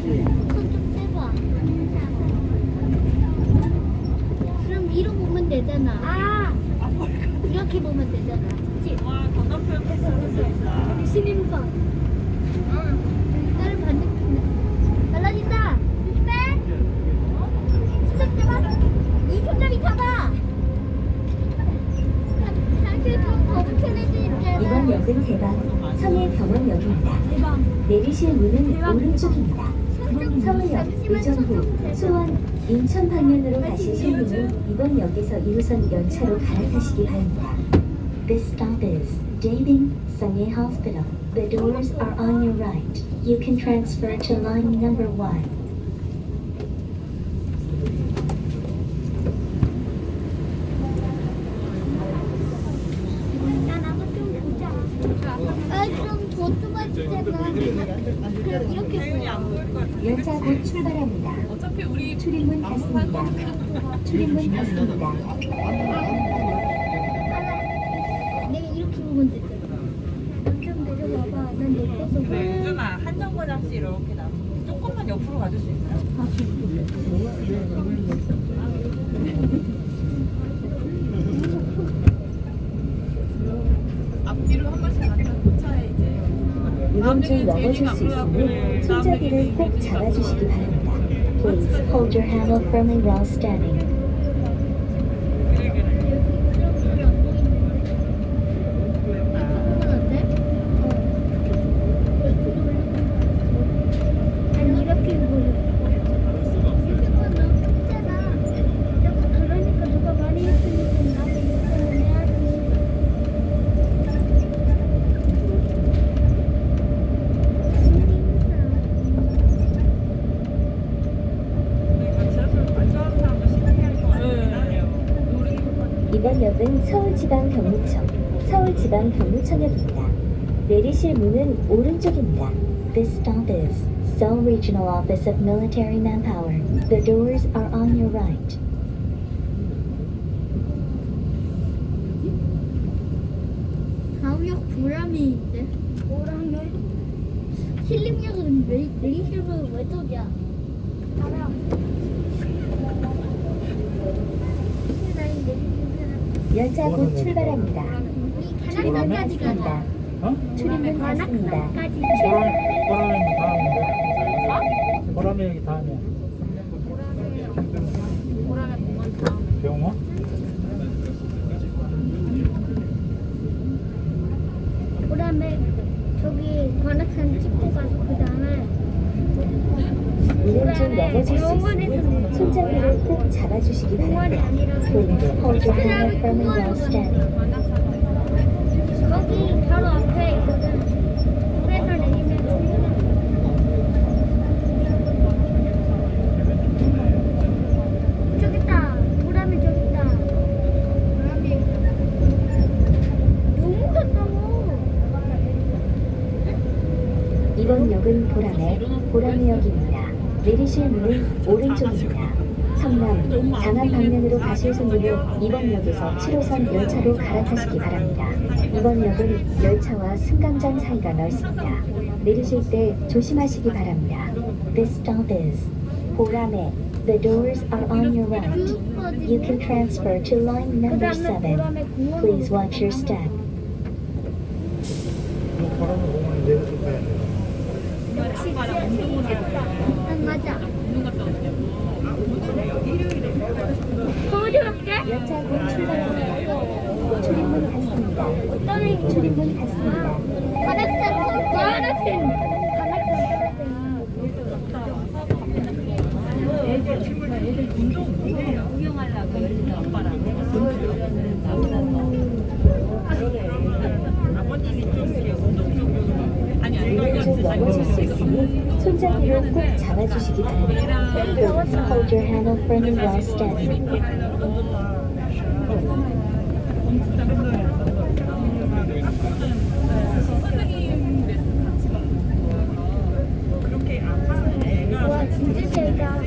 손좀 떼봐. 그럼 위로 보면 되잖아. 아, 이렇게 보면 되잖아. 그치? 와 건너편 됐어. 신임선. 응. 다른 반 역은 대방, 천일병원역입니다. 내리실 문은 오른쪽입니다. 서울역, 이전 후, 수원, 인천 방면으로 가실 손님은 이번 역에서 2호선 열차로 갈아타시기 바랍니다. This stop is Daving Sunny Hospital. The doors are on your right. You can transfer to line number 1. 열차 곧 출발합니다. 어차피 우리 출입문 닫습니다. 출입문 닫습니다. 내가 이렇게 보면 되잖아. 좀 내려봐봐. 난 예뻐서 그래. 유준아 한 정거장씩 이렇게 나 조금만 옆으로 가줄 수 있어요? 이제 이번 줄 넘어질 수 있으니 손잡이를 꼭 잡아주시기 바랍니다. Please hold your handle firmly while standing. 역은 서울지방경무청, 서울지방경무청역입니다. 내리실 문은 오른쪽입니다. This stop is Seoul Regional Office of Military Manpower. The doors are on your right. 다음역 보람이인데? 보람에? 힐링역은 내, 내리실은 왜 저기야? 알아. 열차 곧 출발합니다. 우리 출입문 닫습니다. 어? 출입문 닫습니다. 다음인데. 보람이 여기 다음이야. 보람의 공원 다음 병원? 보람에 저기 관악산 찍고 가서 그 다음에 오른쪽 넘어질 수 있으니 손잡이를 꼭 잡아주시기 바랍니다. handle firmly while standing. 거기 바로 앞에 있거든. 이번 역은 보람의 보람역입니다. 내리실 문은 오른쪽입니다. 성남, 장안 방면으로 가실 손님은 이번 역에서 7호선 열차로 갈아타시기 바랍니다. 이번 역은 열차와 승강장 사이가 넓습니다. 내리실 때 조심하시기 바랍니다. This stop is 보람에. The doors are on your right. You can transfer to line 그 number 다음에 7. 보람의 공원. Please watch your step. 보람의 공원은 내려서 가야 돼. 역시 지하철이다. 난 맞아. 서울이 갈게. 열차 곧 출발합니다. 출입문 닫습니다. 어떤 애 출입문 닫습니다. 관악산 관악산 관악산 손잡이를 꼭 잡아주시기 바랍니다. Hold your handle firmly while standing. 와 진짜 세다.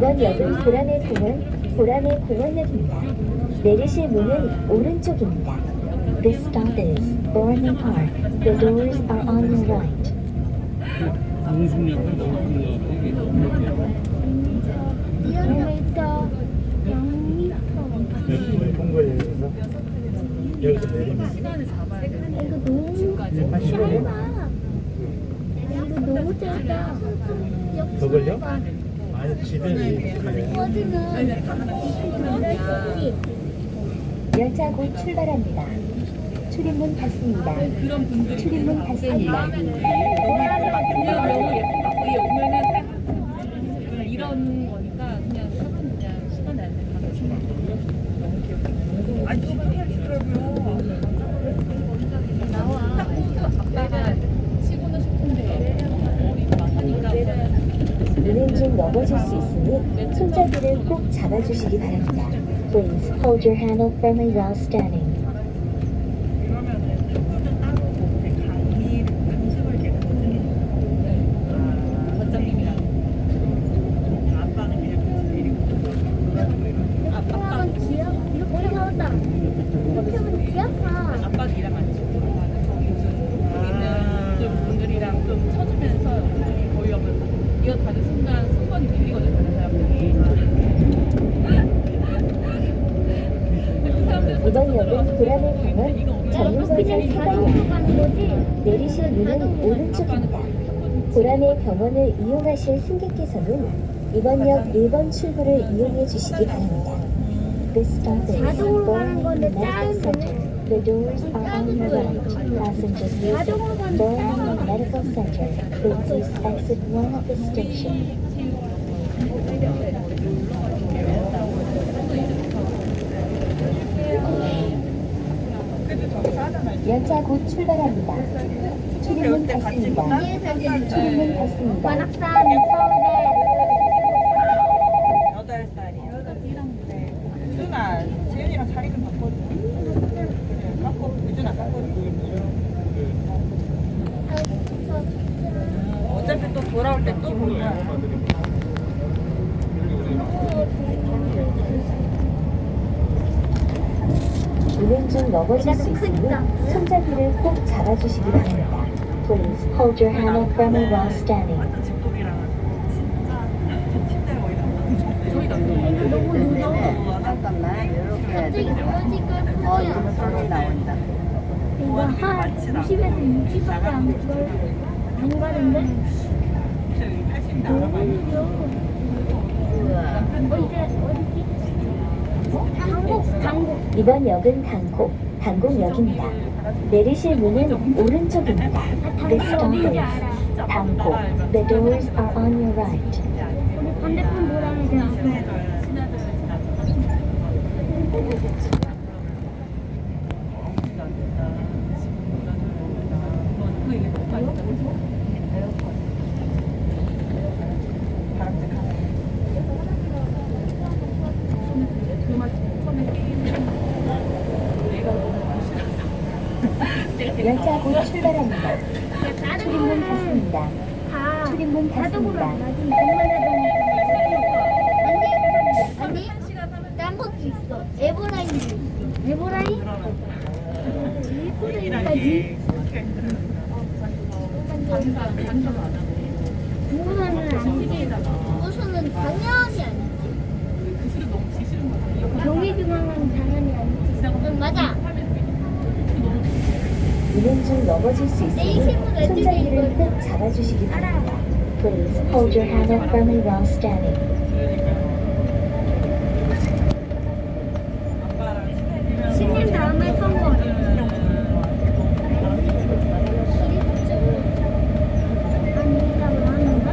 이번 역은 보라매 공원, 보라매 공원역입니다. 내리실 문은 오른쪽입니다. This stop is Bora매 Park. The doors are on your right. 공습역은 너무 미터 0미터 큰 동거에 여기서 여기서 내리면 시간을 잡아야 돼. 이거 너무 한 15분? 짧아 이거 너무 짧아 더 걸려? 열차 곧 출발합니다. 출입문 닫습니다. 출입문 닫습니다. 이런 잡이를 꼭 잡아주시기 바랍니다. Please hold your handle firmly while standing. 내리실 문은 오른쪽입니다. 보라매 병원을 이용하실 승객께서는 이번 역 1번 출구를 이용해 주시기 바랍니다. This stop is 자동으로 가는 건데 작은 Center. The doors are on your right. Passengers using 자동으로 가는 Bora매 Medical Center. Please use exit 1 at the station. 열차 곧 출발합니다. 출입문 닫습니다. 출입문 닫습니다. 관악산 서울대 여덟 살이야. 네. 유준아, 지윤이랑 자리 좀 바꿔줘. 그래, 바꿔. 유준아, 바꿔줘. 어차피 또 돌아올 때또볼거 중 넘어질 수 있으니 손잡이를 꼭 잡아주시기 바랍니다. Please hold your handle firmly while standing. 너무 잠깐만 이렇게 돼. 어 이거 소리 나온다. 이거 한 90에서 60밖에 안 걸. 안 가는데? 저희 80대 너무. 느려. 어, 이제 어디지? 강곡, 강곡. 이번 역은 강곡, 강곡역입니다. 내리실 문은 오른쪽입니다. This stop is 강곡. The doors are on your right. 반대편 데앞 열차 곧 출발합니다. 출입문 닫습니다. 다 출입문 자동으로 닫습니다. 안 가지. 정말 자동으로. 아니, 아니, 딴 것도 있어. 에버라인도 있어. 에버라인? 에버라인까지? 우선은 아니지. 우선은 당연히 아니지. 경희중앙은 당연히 아니지. 응, 맞아. 운행 중 넘어질 수 있으니 손잡이를 꼭 잡아주시기 바랍니다. Please your handle firmly while standing. 신님 다음에 성공. 아니다, 뭐 하는가?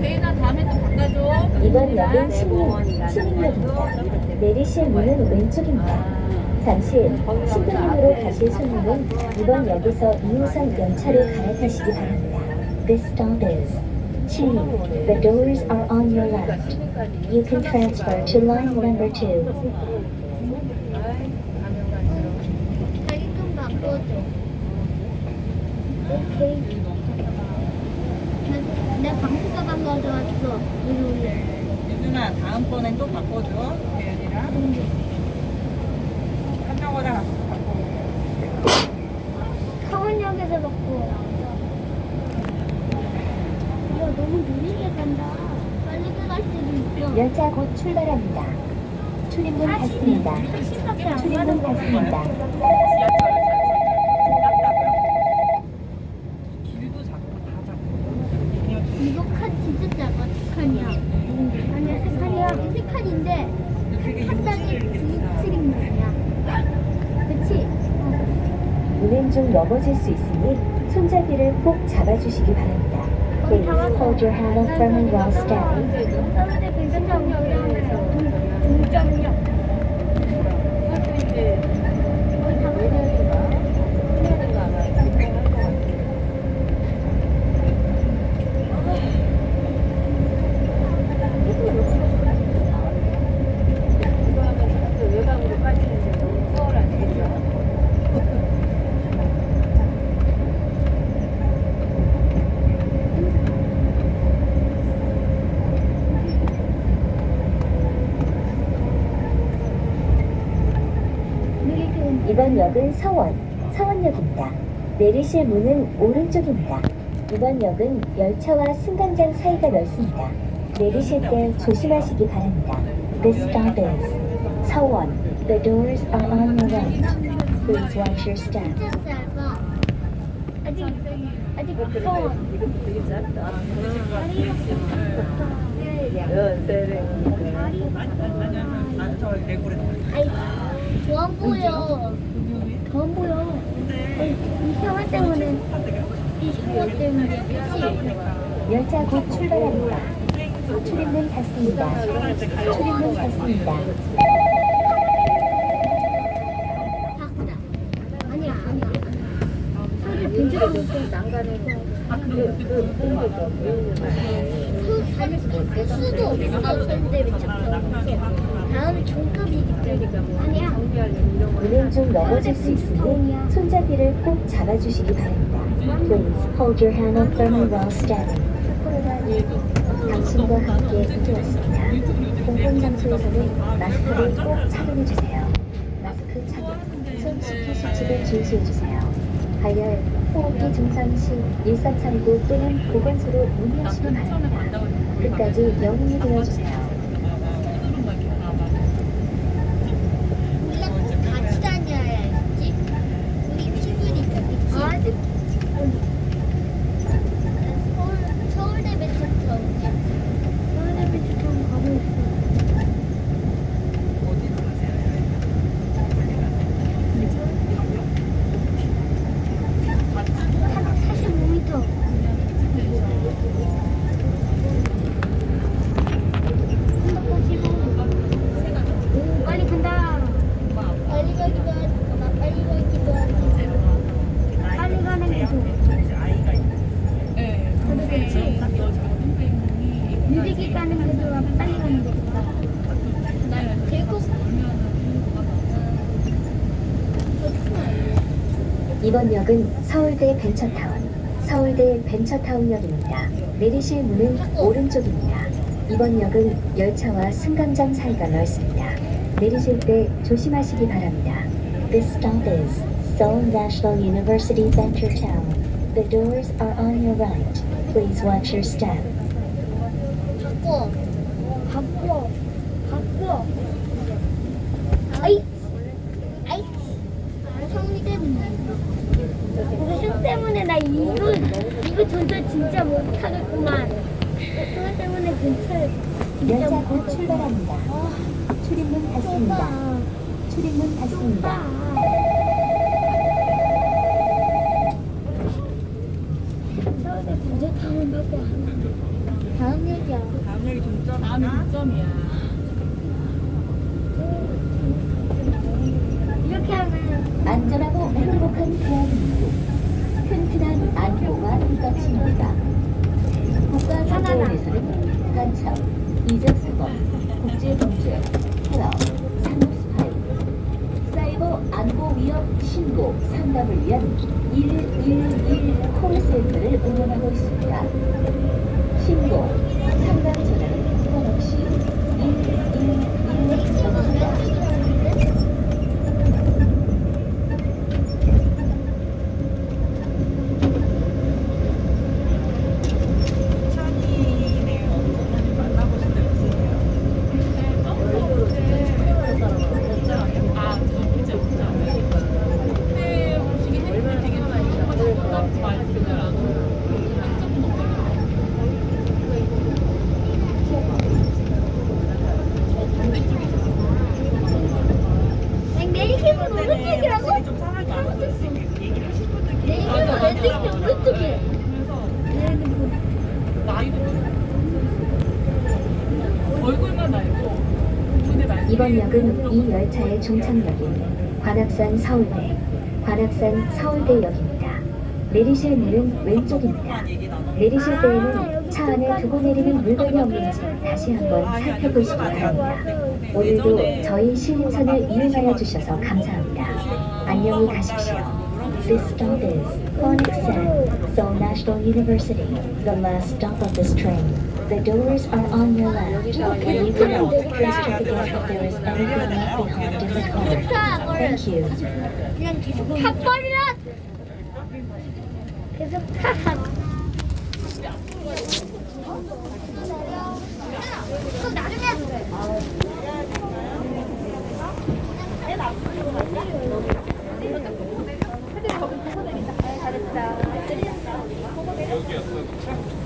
제인아 다음에 또 바꿔줘. 이번 역은 신림, 신림역입니다. 내리실 문은 왼쪽입니다. 당시 신도역으로 가실 손님은 이번 역에서 2호선 열차를 갈아타시기 바랍니다. This stop is 7. The doors are on your left. You can transfer to line number 2. 이 나- 내 방수 가방 가져왔어. 이리 올래. 유준아 다음번엔 또 바꿔줘 네, 대연이랑 바꿔 강원역에서 먹고. 이거 너무 느리게 간다. 빨리 갈 수도 있어. 열차 곧 출발합니다. 출입문 닫습니다. 10밖에 안 출입문 닫습니다. 넘어질 수 있으니 손잡이를 꼭 잡아주시기 바랍니다. Please hold your hand up firmly while standing. 서울대 100점이요. 2.0. 내리실 문은 오른쪽입니다. 이번 역은 열차와 승강장 사이가 넓습니다. 내리실 때 조심하시기 바랍니다. This stop is 서원. The doors are on your right. Please watch your step. 아직 아직 개구리 아이, 더안 보여. 더안 보여. 아이, 이 샤워 때문에 이 샤워 때문에 그치? 열차 곧 출발합니다. 출입문 닫습니다. 출입문 닫습니다. 바꾸자. 아니야 아니야. 서울에 벤츠가 올때 난간에 수 수도 없어 서울대 벤츠 다음에 종급이기 때문에 아니야. 운행 중 넘어질 수 있으니 손잡이를 꼭 잡아주시기 바랍니다. Please hold your handle firmly while standing. 코로나 19 당신과 함께 되었습니다. 공공장소에서는 마스크를 꼭 착용해주세요. 마스크 착용, 손 씻기 수칙을 준수해주세요. 발열, 호흡기 증상 시1339 또는 보건소로 문의하시기 바랍니다. 끝까지 영웅이 되어주세요. 우리가 꼭 같이 다녀야지. 우리 친구니까 그치? 아직 서울 서울대 벤츠 타고 서울대 벤츠 타고 가고 있어. 한 45m. 오, 빨리 간다. 빨리 가기도 하지. 빨리 가기도 하지. 빨리 가는 게 좋아. 아이가 있네 네. 그렇지. 딱 여자 느리게 가는 게 좋아. 빨리 가는 게 좋아. 그다음에 들고 이번 역은 서울대 벤처타운, 서울대 벤처타운역입니다. 내리실 문은 오른쪽입니다. 이번 역은 열차와 승강장 사이가 넓습니다. 내리실 때 조심하시기 바랍니다. This stop is Seoul National University Venture-town. The doors are on your right. Please watch your step. 바꿔. 바꿔. 바꿔. 아이. 아이. 성리 때문에. 우리 때문에 나 이거 이거 전설 진짜 못하겠구만. 그것 때문에 근처에 진짜 열차 곧 못하겠구만. 출발합니다. 출입문 닫습니다. 출입문 닫습니다. 다음 얘기야. 다음 얘기 좀 다음이 점. 득점이야. 이렇게 하면 안전하고 행복한 대한민국. 튼튼한 안보가 뒷받침합니다. 국가정보원에서는 간첩, 이적사법, 국제범죄, 테러, 상습스파이, 사이버 안보 위협 신고 상담을 위한 111 콜센터를 운영하고 있습니다. 신고, 상담 이번 역은 이 열차의 종착역인 관악산 서울대, 관악산 서울대역입니다. 내리실 문은 왼쪽입니다. 내리실 때에는 차 안에 두고 내리는 물건이 없는지 다시 한번 살펴보시기 바랍니다. 오늘도 저희 신림선을 이용하여 주셔서 감사합니다. 안녕히 가십시오. This stop is Konaksan, Seoul National University. The last stop of this train. The doors are on your left. When you get out, please check again if there is anything left behind in the car. Thank you. 그냥 계속 타버리라. 계속 타. 그 나중에. 여기야.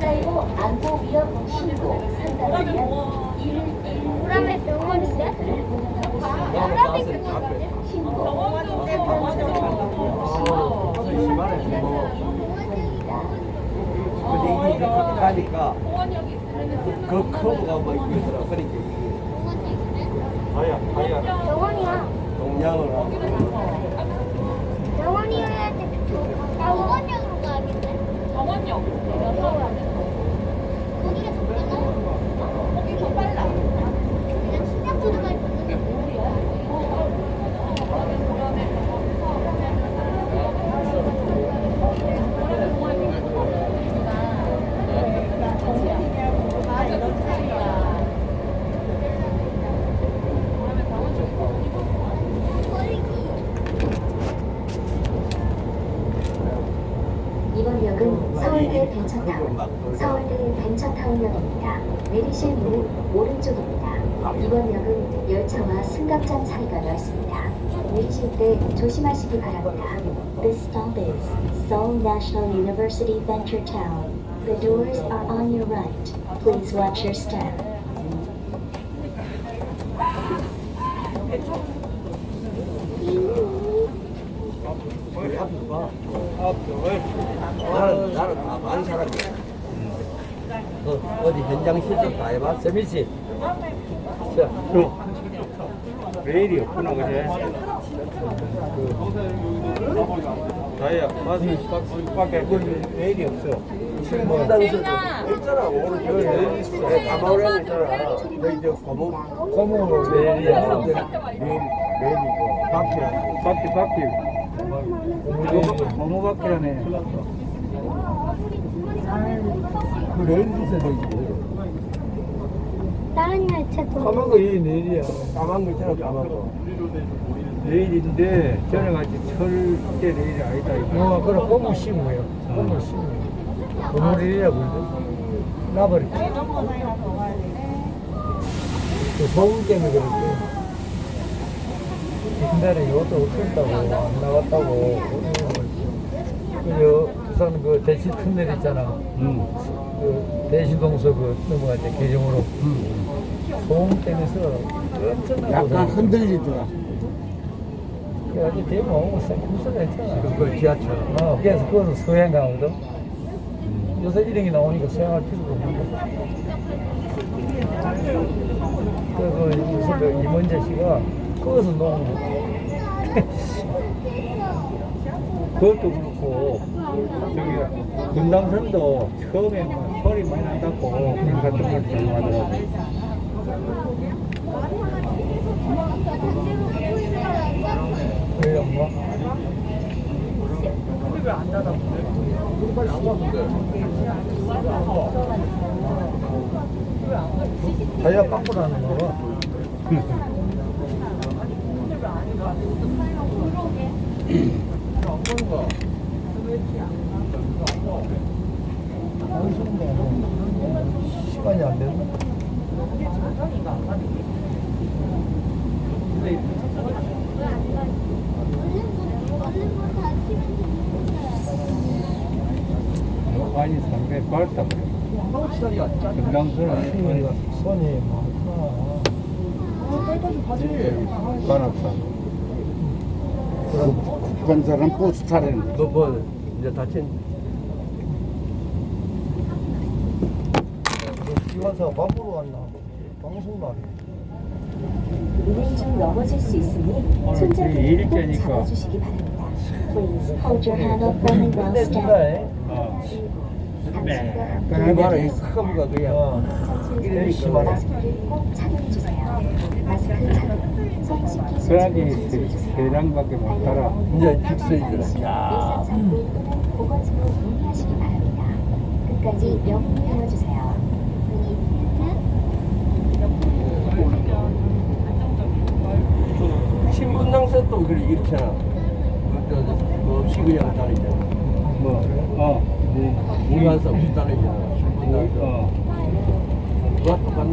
사이버 안보 위험 신고 상담을 위한 이를 보람의 병원인데? 보람의 병원인데? 신고 근데 이게 가니까 공원역이 있으면 그 커브가 뭐. 그러니까 이게 아야 아야 병원이야. 동양을 하고 Thank you. 2번역입니다. 내리실 문은 오른쪽입니다. 2번 역은 열차와 승강장 사이가 넓습니다. 내리실 때 조심하시기 바랍니다. This stop is Seoul National University Venture Town. The doors are on your right. Please watch your step. 재밌지? 자, 레일이 없구나 그제. 나야 맞은 밖에 레일이 없어. 신문당에서 있잖아. 오늘 저 레일 있어. 가마오라고 있잖아. 여기 저 고무 고무로 레일이야. 레일 레일이고 바퀴 바퀴 바퀴. 고무 바퀴라네. 그 레일 기세도 까만 열차도. 까만 거 이 내일이야. 까만 거 있잖아 까만 거 내일인데 저녁 같이 철때 내일이 아니다. 어, 그래 꼬물 심어요. 꼬물 심어요. 꼬물이라 그러죠. 나버리. 그 소음 때문에 그렇게. 옛날에 이것도 없었다고 안 나갔다고. 그 부산 그 대치 터널 있잖아. 응. 그 대시동서 그 넘어갈 때 계정으로 응. 소음 때문에서 엄청나게 약간 흔들리더라 그래가지고 대모 오고 생구슬 했잖아. 그거 지하철 어, 그래서 그거는 서행 가거든. 요새 이름이 나오니까 서행할 필요가 없는 거야. 그, 그, 무슨 그 이문재 씨가 그것은 너무. 그것도 그렇고, 저기, 금당선도 처음에 막 소리 많이 난다고, 그런 같은 걸 조용하더라고. 왜요, 뭐? 왜안? 자기가 바꾸라는 거. 시간이 안 되는 그러니까 손이 많구나. 관악산. 국간 사람 버스 타는 너뭐 이제 다친 기관사가 밥으로 왔나? 방송도 안 해. 운행 중 넘어질 수 있으니 손잡이를 꼭. 잡아주시기 바랍니다. Please hold your hand up firmly while 끝내 준다, standing. 에? 어. 당신과 그 말은 이 컵가 그냥 어. 이렇게 지켜주세요. 세 장밖에 못 따라. 이제 보건소로 문의하시기 바랍니다. 끝까지 명문해주세요. 신분당선 그래 이렇잖아 그 없이 그냥 다니잖아 뭐, 어,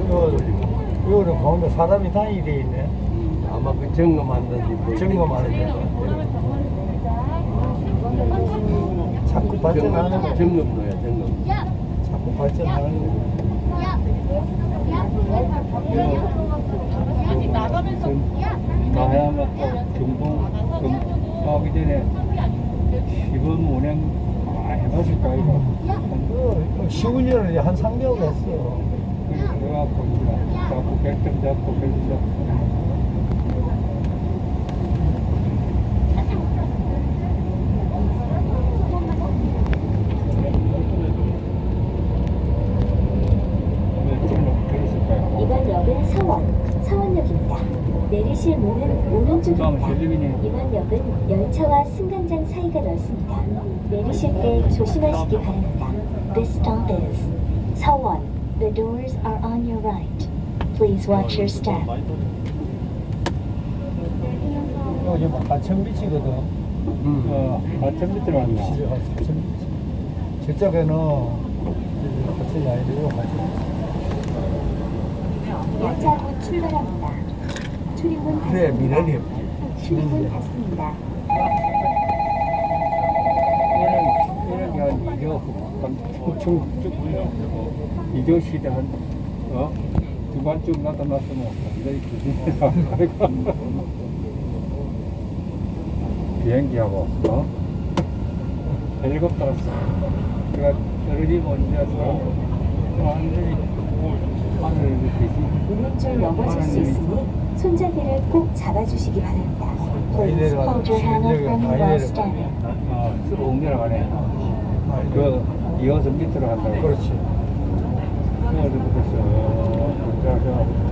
거 돌리고 이거는 가운데 사람이 다니게 돼 있네. 음, 아마 그 점검한다든지 뭐 점검하는 데. 자꾸 발전하는 거. 점검로야 점검 자꾸 발전하는 거. 나야만 경봉 경하기 전에 시범 운행 해봤을까 이거. 그 시운전을 한 3개월 했어. 그래갖고 이제 자꾸 백점 잡고 백점 잡고. 왜 저런 들었을까요? 이번 역은 서원, 서원역입니다. 내리실 다음 실림이네. 이번 역은 열차와 승강장 사이가 넓습니다. 내리실 때 조심하시기 바랍니다. This stop is 서원. The doors are on your right. Please watch your step. 이거 지금 가천비치거든. 음. 어, 왔나? 시가 가천비치. 저쪽에는 가천이 아니고 가천. 열차 곧 출발합니다. 그래. 미련이 없지 닫습니다. 이런 이런 게한 이조 엄청 쭉 이조 시대 한 어? 두 번쯤 나타났으면 그지 비행기하고 어? 헬리콥터 왔어 그가 떨어지면 이제 사람 완전히 하늘을 느끼지 중 넘어질 수 있으니 손잡이를 꼭 잡아주시기 바랍니다. Please hold your hand up firmly while standing. 어, 쓱 옮겨나가네 그 이어서 밑으로 간다고 그렇지. 쓱 들어가서 그럼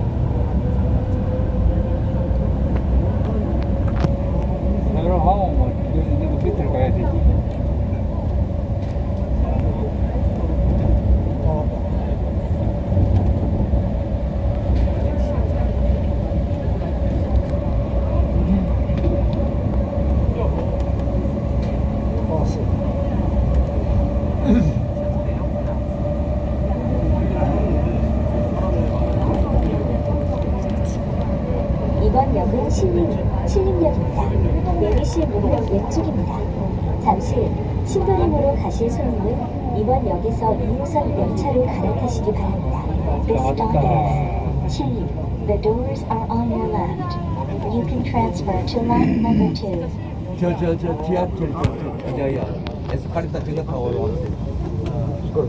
신도림으로 가실 손님은 이번 역에서 2호선 열차로 갈아타시기 바랍니다. This stop is 2. The doors are on your left. You can transfer to line number 2. 저 저 저 지하철 저저야 에스카리타 저거 타고 올라왔어요. 이걸